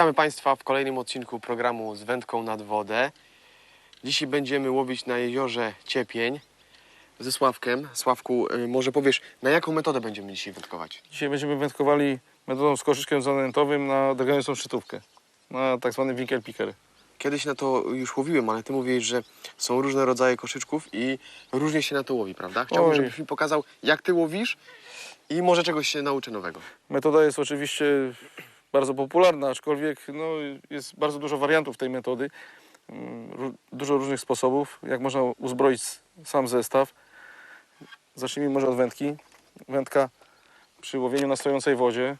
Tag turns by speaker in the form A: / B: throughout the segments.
A: Witamy Państwa w kolejnym odcinku programu z wędką nad wodę. Dzisiaj będziemy łowić na jeziorze Ciepień ze Sławkiem. Sławku, y, może powiesz, na jaką metodę będziemy dzisiaj wędkować?
B: Dzisiaj będziemy wędkowali metodą z koszyczkiem zanętowym na drgającą szczytówkę, na tak zwany winkel picker.
A: Kiedyś na to już łowiłem, ale Ty mówiłeś, że są różne rodzaje koszyczków i różnie się na to łowi, prawda? Chciałbym,
B: Oj.
A: żebyś mi pokazał, jak Ty łowisz i może czegoś się nauczę nowego.
B: Metoda jest oczywiście bardzo popularna, aczkolwiek no, jest bardzo dużo wariantów tej metody. Mm, Dużo różnych sposobów, jak można uzbroić sam zestaw. Zacznijmy może od wędki. Wędka przy łowieniu na stojącej wodzie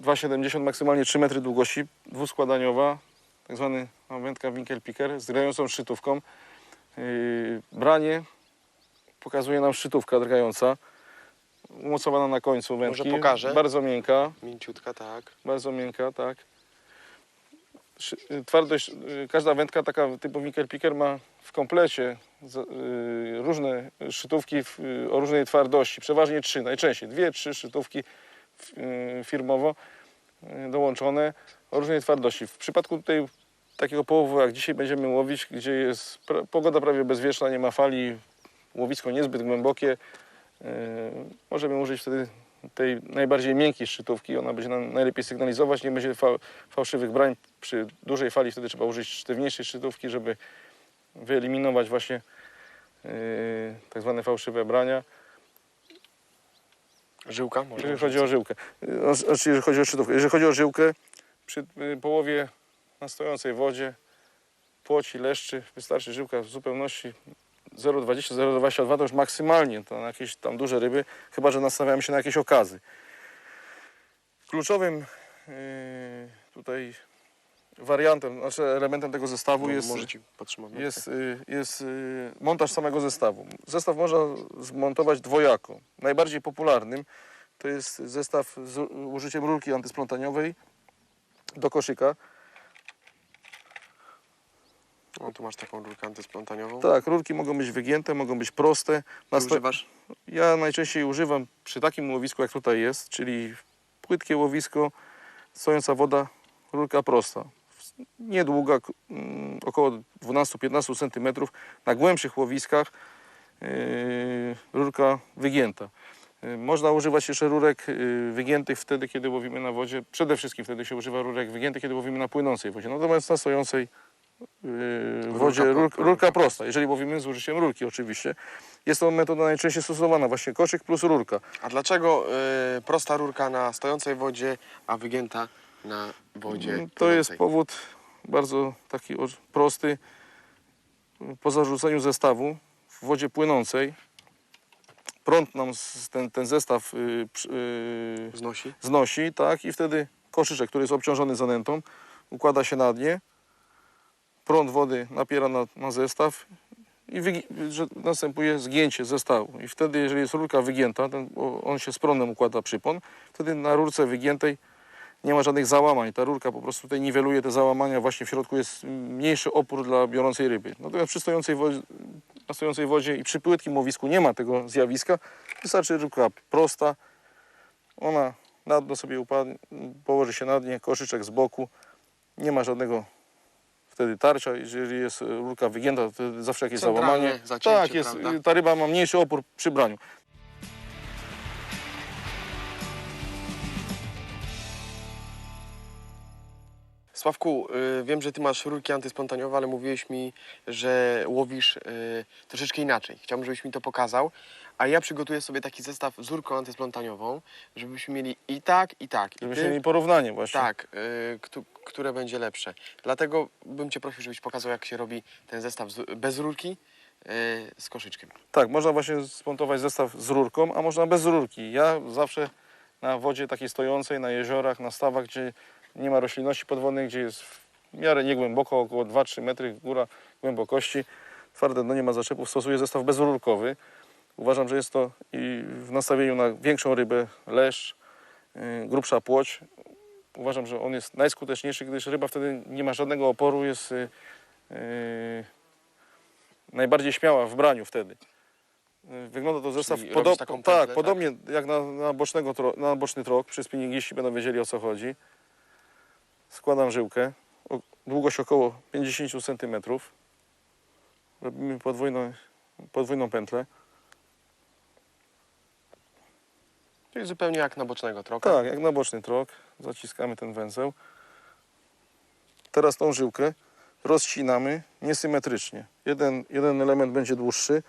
B: 2,70 maksymalnie 3 metry długości, dwuskładaniowa, tak zwany no, wędka winkel picker z drgającą szczytówką. Yy, branie pokazuje nam szczytówka drgająca, umocowana na końcu wędki.
A: pokażę?
B: Bardzo miękka,
A: Mięciutka, tak.
B: bardzo miękka, tak. Y, Twardość, y, każda wędka taka typu winkel picker ma w komplecie y, różne szczytówki o różnej twardości, przeważnie trzy, najczęściej dwie, trzy szczytówki firmowo dołączone o różnej twardości. W przypadku tutaj takiego połowu, jak dzisiaj będziemy łowić, gdzie jest pogoda prawie bezwieczna, nie ma fali, łowisko niezbyt głębokie, możemy użyć wtedy tej najbardziej miękkiej szczytówki. Ona będzie nam najlepiej sygnalizować, nie będzie fa fałszywych brań. Przy dużej fali wtedy trzeba użyć sztywniejszej szczytówki, żeby wyeliminować właśnie yy, tak zwane fałszywe brania.
A: Żyłka? Może
B: Jeżeli chodzi o żyłkę. Znaczy, jeżeli chodzi o szczytówkę. Jeżeli chodzi o żyłkę, przy połowie na stojącej wodzie, płoci, leszczy, wystarczy żyłka w zupełności 0,20, 0,22 to już maksymalnie to na jakieś tam duże ryby, chyba że nastawiamy się na jakieś okazy. Kluczowym yy, tutaj wariantem, znaczy elementem tego zestawu
A: No,
B: jest,
A: patrzymam.
B: jest, y, jest y, montaż samego zestawu. Zestaw można zmontować dwojako. Najbardziej popularnym to jest zestaw z użyciem rurki antysplątaniowej do koszyka.
A: O, tu masz taką rurkę antysplątaniową.
B: Tak, rurki mogą być wygięte, mogą być proste.
A: Ty
B: Na sto-
A: używasz?
B: Ja najczęściej używam przy takim łowisku, jak tutaj jest, czyli płytkie łowisko, stojąca woda, rurka prosta. Niedługa, mm, około 12-15 cm. Na głębszych łowiskach yy, rurka wygięta. Yy, Można używać jeszcze rurek yy, wygiętych wtedy, kiedy łowimy na wodzie. Przede wszystkim wtedy się używa rurek wygiętych, kiedy łowimy na płynącej wodzie. Natomiast na stojącej yy, wodzie
A: pro-
B: rur,
A: pro-
B: rurka prosta, jeżeli łowimy z użyciem rurki oczywiście. Jest to metoda najczęściej stosowana, właśnie koszyk plus rurka.
A: A dlaczego y, prosta rurka na stojącej wodzie, a wygięta na wodzie
B: Mm, To jest powód bardzo taki o- prosty. Po zarzuceniu zestawu w wodzie płynącej prąd nam z- ten, ten zestaw y, przy- y,
A: Znosi?
B: znosi, tak, i wtedy koszyczek, który jest obciążony zanętą, układa się na dnie, prąd wody napiera na, na zestaw i że następuje zgięcie zestawu. I wtedy, jeżeli jest rurka wygięta, ten, on się z prądem układa przypon, wtedy na rurce wygiętej nie ma żadnych załamań. Ta rurka po prostu tutaj niweluje te załamania, właśnie w środku jest mniejszy opór dla biorącej ryby. Natomiast przy stojącej wodzie, na stojącej wodzie i przy płytkim łowisku nie ma tego zjawiska. Wystarczy rurka prosta, ona na dno sobie upadnie, położy się na dnie, koszyczek z boku, nie ma żadnego wtedy tarcia, jeżeli jest rurka wygięta, to wtedy zawsze jakieś
A: Centralnie
B: załamanie.
A: zacięcie,
B: tak, jest,
A: prawda?
B: ta ryba ma mniejszy opór przy braniu.
A: Sławku, y, wiem, że Ty masz rurki antyspontaniowe, ale mówiłeś mi, że łowisz y, troszeczkę inaczej. Chciałbym, żebyś mi to pokazał. A ja przygotuję sobie taki zestaw z rurką antyspontaniową, żebyśmy mieli i tak, i tak. I
B: Żebyśmy mieli porównanie właśnie.
A: Tak, y, któ- które będzie lepsze. Dlatego bym Cię prosił, żebyś pokazał, jak się robi ten zestaw z, bez rurki y, z koszyczkiem.
B: Tak, można właśnie smontować zestaw z rurką, a można bez rurki. Ja zawsze na wodzie takiej stojącej, na jeziorach, na stawach, gdzie nie ma roślinności podwodnej, gdzie jest w miarę niegłęboko, około 2-3 metry góra głębokości, twarde dno, nie ma zaczepów, stosuję zestaw bezrurkowy. Uważam, że jest to i w nastawieniu na większą rybę, leszcz, yy, grubsza płoć. Uważam, że on jest najskuteczniejszy, gdyż ryba wtedy nie ma żadnego oporu, jest yy, najbardziej śmiała w braniu wtedy. Y, Wygląda to zestaw
A: pętlę,
B: tak,
A: tak?
B: podobnie jak na, na, bocznego tro, na boczny trok. Przy spinningiści będą wiedzieli o co chodzi. składam żyłkę, o, długość około 50 cm. Robimy podwójną, podwójną pętlę.
A: Czyli zupełnie jak na bocznego troka.
B: Tak, jak na boczny trok. Zaciskamy ten węzeł. Teraz tą żyłkę rozcinamy niesymetrycznie. Jeden, jeden element będzie dłuższy,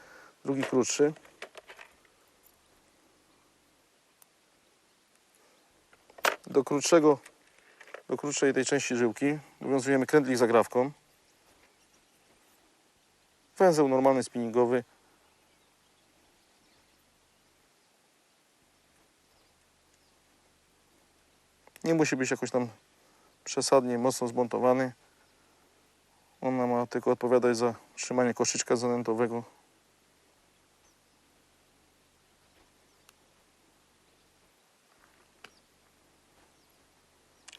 B: drugi krótszy. Do krótszego, do krótszej tej części żyłki nawiązujemy krętlik zagrawką. Węzeł normalny spinningowy. Nie musi być jakoś tam przesadnie mocno zmontowany. Ona ma tylko odpowiadać za trzymanie koszyczka zanętowego.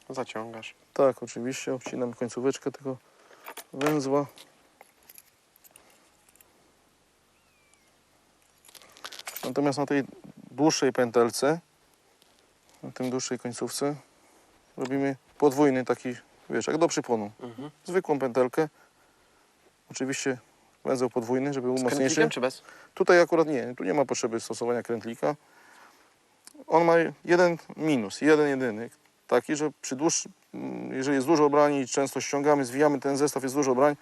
A: Zaciągasz.
B: Tak, oczywiście, obcinam końcóweczkę tego węzła. Natomiast na tej dłuższej pętelce, na tym dłuższej końcówce, robimy podwójny taki, wiesz, jak do przyponu.
A: Mhm.
B: Zwykłą pętelkę. Oczywiście węzeł podwójny, żeby był
A: Z
B: mocniejszy.
A: krętlikiem czy bez?
B: Tutaj akurat nie, tu nie ma potrzeby stosowania krętlika. On ma jeden minus, jeden jedyny, taki, że przy dłuższym, jeżeli jest dużo brań i często ściągamy, zwijamy ten zestaw, jest dużo brań,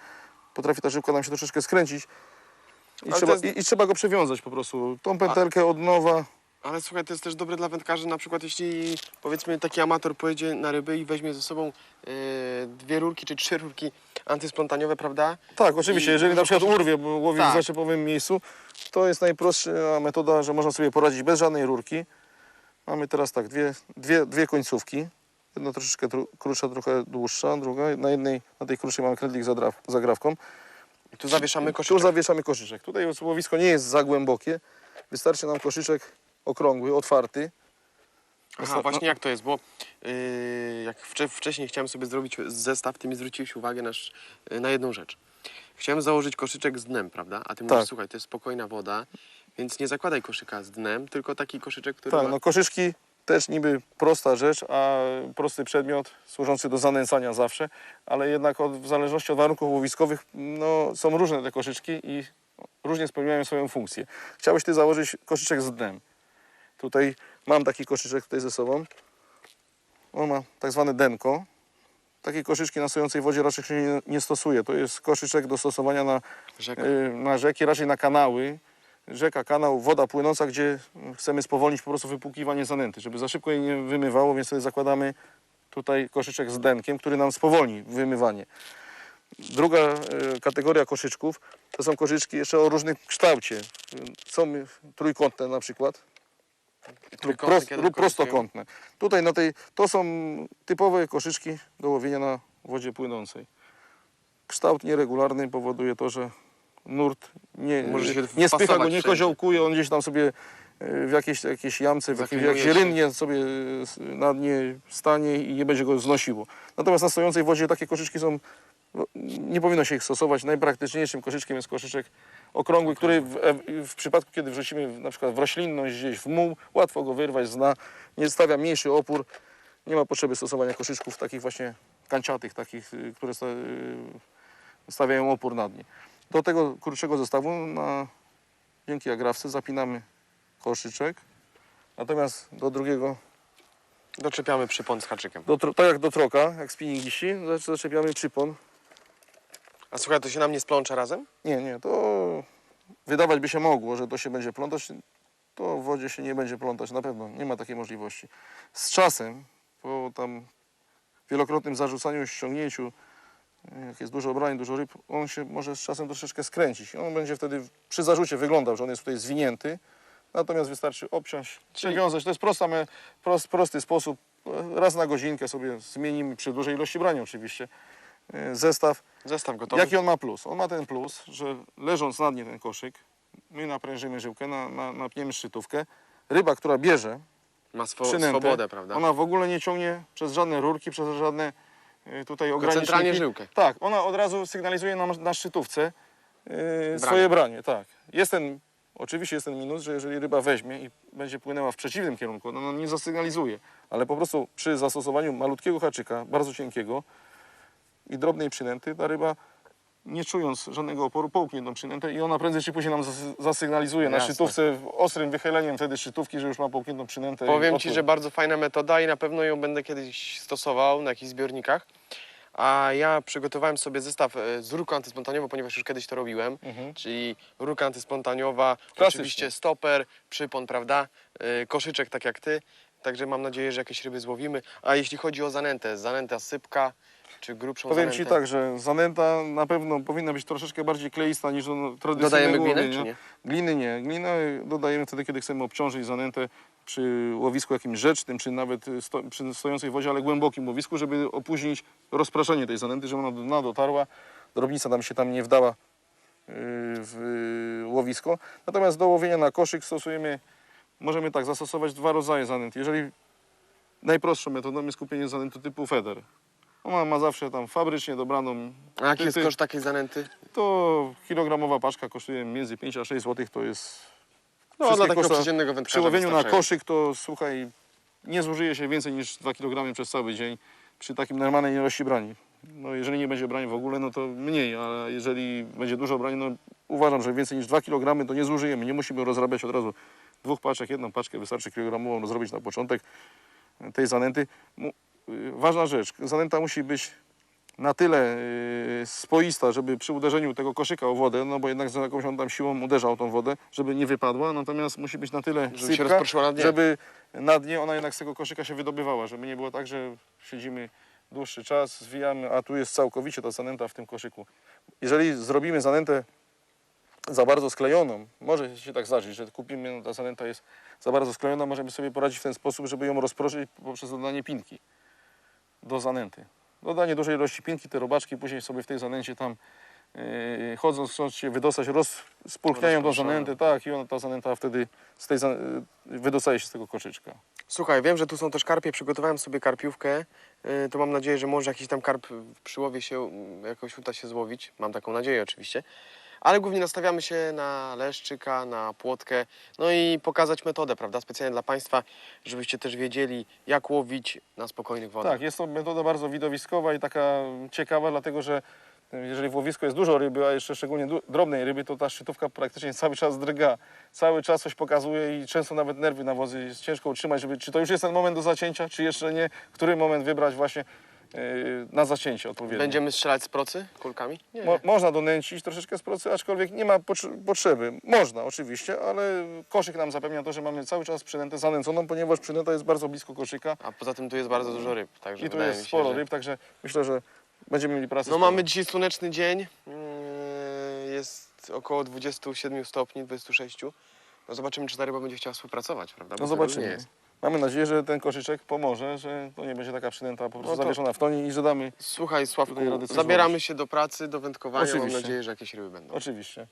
B: potrafi ta żyłka nam się troszeczkę skręcić i,
A: Ale
B: trzeba,
A: jest-
B: i, i trzeba go przewiązać po prostu. Tą pętelkę od nowa,
A: Ale słuchaj, to jest też dobre dla wędkarzy, na przykład jeśli powiedzmy taki amator pojedzie na ryby i weźmie ze sobą e, dwie rurki czy trzy rurki antyspontaniowe, prawda?
B: tak oczywiście,
A: I
B: jeżeli na przykład urwie, bo łowi
A: Tak.
B: w zaczepowym miejscu, to jest najprostsza metoda, że można sobie poradzić bez żadnej rurki. Mamy teraz tak, dwie, dwie, dwie końcówki. Jedna troszeczkę tru, krótsza, trochę dłuższa, druga. Na jednej, na tej krótszej mamy krętlik z zadraw- zagrawką.
A: I tu zawieszamy
B: Tu
A: koszyczek.
B: zawieszamy koszyczek. Tutaj łowisko nie jest za głębokie. Wystarczy nam koszyczek okrągły, otwarty.
A: Aha, właśnie jak to jest, bo yy, jak wcze, wcześniej chciałem sobie zrobić zestaw, ty mi zwróciłeś uwagę na, sz- na jedną rzecz. Chciałem założyć koszyczek z dnem, prawda? A ty mówisz,
B: Tak.
A: słuchaj, to jest spokojna woda, więc nie zakładaj koszyka z dnem, tylko taki koszyczek, który
B: Tak,
A: ma...
B: no koszyczki też niby prosta rzecz, a prosty przedmiot służący do zanęcania zawsze, ale jednak od, w zależności od warunków łowiskowych no, są różne te koszyczki i różnie spełniają swoją funkcję. Chciałeś ty założyć koszyczek z dnem. Tutaj mam taki koszyczek tutaj ze sobą. On ma tak zwane denko. Takiej koszyczki na stojącej wodzie raczej się nie, nie stosuje. To jest koszyczek do stosowania na y, na rzeki, raczej na kanały. Rzeka, kanał, woda płynąca, gdzie chcemy spowolnić po prostu wypłukiwanie zanęty, żeby za szybko jej nie wymywało, więc wtedy zakładamy tutaj koszyczek z denkiem, który nam spowolni wymywanie. Druga y, kategoria koszyczków to są koszyczki jeszcze o różnym kształcie. Są trójkątne na przykład, prost, lub prostokątne. Tutaj na tej, to są typowe koszyczki do łowienia na wodzie płynącej. Kształt nieregularny powoduje to, że nurt nie,
A: Może się
B: nie spycha go, nie koziołkuje, on gdzieś tam sobie y, w jakiejś, jakiejś jamce, w jakiejś, jakiejś rynnie sobie s- na dnie stanie i nie będzie go znosiło. Natomiast na stojącej wodzie takie koszyczki są, nie powinno się ich stosować. Najpraktyczniejszym koszyczkiem jest koszyczek okrągły, który w, w przypadku, kiedy wrzucimy w- na przykład w roślinność, gdzieś w muł, łatwo go wyrwać z dna, nie stawia mniejszy opór. Nie ma potrzeby stosowania koszyczków takich właśnie kanciatych, takich, y, które y, stawiają opór na dnie. Do tego krótszego zestawu na dzięki agrawce zapinamy koszyczek, natomiast do drugiego,
A: Doczepiamy przypon z haczykiem.
B: do, tro- tak jak do troka, jak spinningiści, zac- zaczepiamy przypon.
A: A słuchaj, to się nam nie splącza razem?
B: Nie, nie, to wydawać by się mogło, że to się będzie plątać, to w wodzie się nie będzie plątać, na pewno, nie ma takiej możliwości. Z czasem, po tam wielokrotnym zarzucaniu, i ściągnięciu, jak jest dużo brań, dużo ryb, on się może z czasem troszeczkę skręcić. On będzie wtedy przy zarzucie wyglądał, że on jest tutaj zwinięty, natomiast wystarczy obciąć, przewiązać. To jest prosta, prosty sposób. Raz na godzinkę sobie zmienimy, przy dużej ilości broni oczywiście, e, zestaw.
A: Zestaw gotowy.
B: Jaki on ma plus? On ma ten plus, że leżąc na dnie ten koszyk, my naprężymy żyłkę, na, na, napniemy szczytówkę. Ryba, która bierze
A: Ma swo
B: przynętę,
A: swobodę, prawda?
B: ona w ogóle nie ciągnie przez żadne rurki, przez żadne y, tutaj ograniczniki.
A: centralnie żyłkę.
B: Tak, ona od razu sygnalizuje nam na szczytówce y, swoje branie. Tak. Jest ten Oczywiście jest ten minus, że jeżeli ryba weźmie i będzie płynęła w przeciwnym kierunku, no, no nie zasygnalizuje, ale po prostu przy zastosowaniu malutkiego haczyka, bardzo cienkiego i drobnej przynęty, ta ryba nie czując żadnego oporu, połknie tą przynętę i ona prędzej czy później nam zasy- zasygnalizuje na
A: Jasne.
B: w ostrym wychyleniem wtedy szczytówki, że już ma połkniętą przynętę. i
A: Powiem Ci,
B: odpływ.
A: że bardzo fajna metoda i na pewno ją będę kiedyś stosował na jakichś zbiornikach. A ja przygotowałem sobie zestaw e, z rurką antysponsoniową, ponieważ już kiedyś to robiłem.
B: Mhm.
A: Czyli rurka antyspontaniowa,
B: Klasycznie.
A: oczywiście stoper, przypon, prawda? E, Koszyczek tak jak Ty. Także mam nadzieję, że jakieś ryby złowimy. A jeśli chodzi o zanętę, zanęta sypka czy grubszą
B: Powiem
A: zanętę?
B: Ci tak, że zanęta na pewno powinna być troszeczkę bardziej kleista niż tradycyjne
A: Dodajemy glinę,
B: łowienie.
A: czy nie?
B: Gliny nie. Glinę dodajemy wtedy, kiedy chcemy obciążyć zanętę przy łowisku jakimś rzecznym, czy nawet sto, przy stojącej w wodzie, ale głębokim łowisku, żeby opóźnić rozpraszanie tej zanęty, żeby ona do dna dotarła, drobnica nam się tam nie wdała y, w łowisko. Natomiast do łowienia na koszyk stosujemy, możemy tak zastosować dwa rodzaje zanęt. Jeżeli najprostszą metodą jest kupienie zanęty typu feder. Ona ma zawsze tam fabrycznie dobraną
A: A jaki jest koszt takiej zanęty?
B: to kilogramowa paczka kosztuje między 5 a 6 zł, to jest...
A: No,
B: wszystkie
A: dla takiego
B: koszta-
A: przeciętnego
B: Przy
A: wędkarza
B: łowieniu na
A: wystarczają.
B: koszyk to słuchaj, nie zużyje się więcej niż 2 kg przez cały dzień przy takim normalnej ilości brani. No jeżeli nie będzie brani w ogóle, no to mniej, ale jeżeli będzie dużo brani, no uważam, że więcej niż 2 kg to nie zużyjemy. Nie musimy rozrabiać od razu dwóch paczek, jedną paczkę wystarczy kilogramową zrobić na początek tej zanęty. Mu- Ważna rzecz, zanęta musi być na tyle y, spoista, żeby przy uderzeniu tego koszyka o wodę, no bo jednak z jakąś on tam siłą uderzał tą wodę, żeby nie wypadła, natomiast musi być na tyle
A: Żeby się
B: sypka,
A: na dnie.
B: żeby na dnie ona jednak z tego koszyka się wydobywała, żeby nie było tak, że siedzimy dłuższy czas, zwijamy, a tu jest całkowicie ta zanęta w tym koszyku. Jeżeli zrobimy zanętę za bardzo sklejoną, może się tak zdarzyć, że kupimy, no ta zanęta jest za bardzo sklejona, możemy sobie poradzić w ten sposób, żeby ją rozproszyć poprzez dodanie pinki do zanęty. Dodanie dużej ilości pinki, te robaczki później sobie w tej zanęcie tam yy, chodząc, chcąc się wydostać, rozpulchniają
A: Rozpraszają.
B: zanętę, tak, i ona, ta zanęta wtedy z tej, za- yy, wydostaje się z tego koczyczka.
A: Słuchaj, wiem, że tu są też karpie, przygotowałem sobie karpiówkę, yy, to mam nadzieję, że może jakiś tam karp przy łowie się mm, jakoś uda się złowić, mam taką nadzieję oczywiście. Ale głównie nastawiamy się na leszczyka, na płotkę, no i pokazać metodę, prawda, specjalnie dla Państwa, żebyście też wiedzieli, jak łowić na spokojnych wodach.
B: Tak, jest to metoda bardzo widowiskowa i taka ciekawa, dlatego że jeżeli w łowisku jest dużo ryby, a jeszcze szczególnie drobnej ryby, to ta szczytówka praktycznie cały czas drga. Cały czas coś pokazuje i często nawet nerwy na wozy jest ciężko utrzymać, żeby, czy to już jest ten moment do zacięcia, czy jeszcze nie, który moment wybrać właśnie yy, na zacięcie odpowiednio.
A: Będziemy strzelać z procy kulkami? Nie.
B: Mo, można donęcić troszeczkę z procy, aczkolwiek nie ma potrze- potrzeby. Można oczywiście, ale koszyk nam zapewnia to, że mamy cały czas przynętę zanęconą, ponieważ przynęta jest bardzo blisko koszyka
A: A poza tym tu jest bardzo dużo ryb, także
B: i tu jest
A: się,
B: sporo
A: że...
B: ryb, także myślę, że będziemy mieli pracę.
A: No mamy dzisiaj słoneczny dzień, yy, jest około 27 stopni, 26. No zobaczymy, czy ta ryba będzie chciała współpracować, prawda? Bo
B: No
A: tego nie
B: zobaczymy.
A: jest.
B: Mamy nadzieję, że ten koszyczek pomoże, że to nie będzie taka przynęta po prostu
A: No to-
B: zawieszona w tonie i że damy.
A: Słuchaj, Sławku,
B: Tutaj radę coś
A: zabieramy się do pracy, do wędkowania. Mam
B: Oczywiście.
A: nadzieję, że jakieś ryby będą.
B: Oczywiście.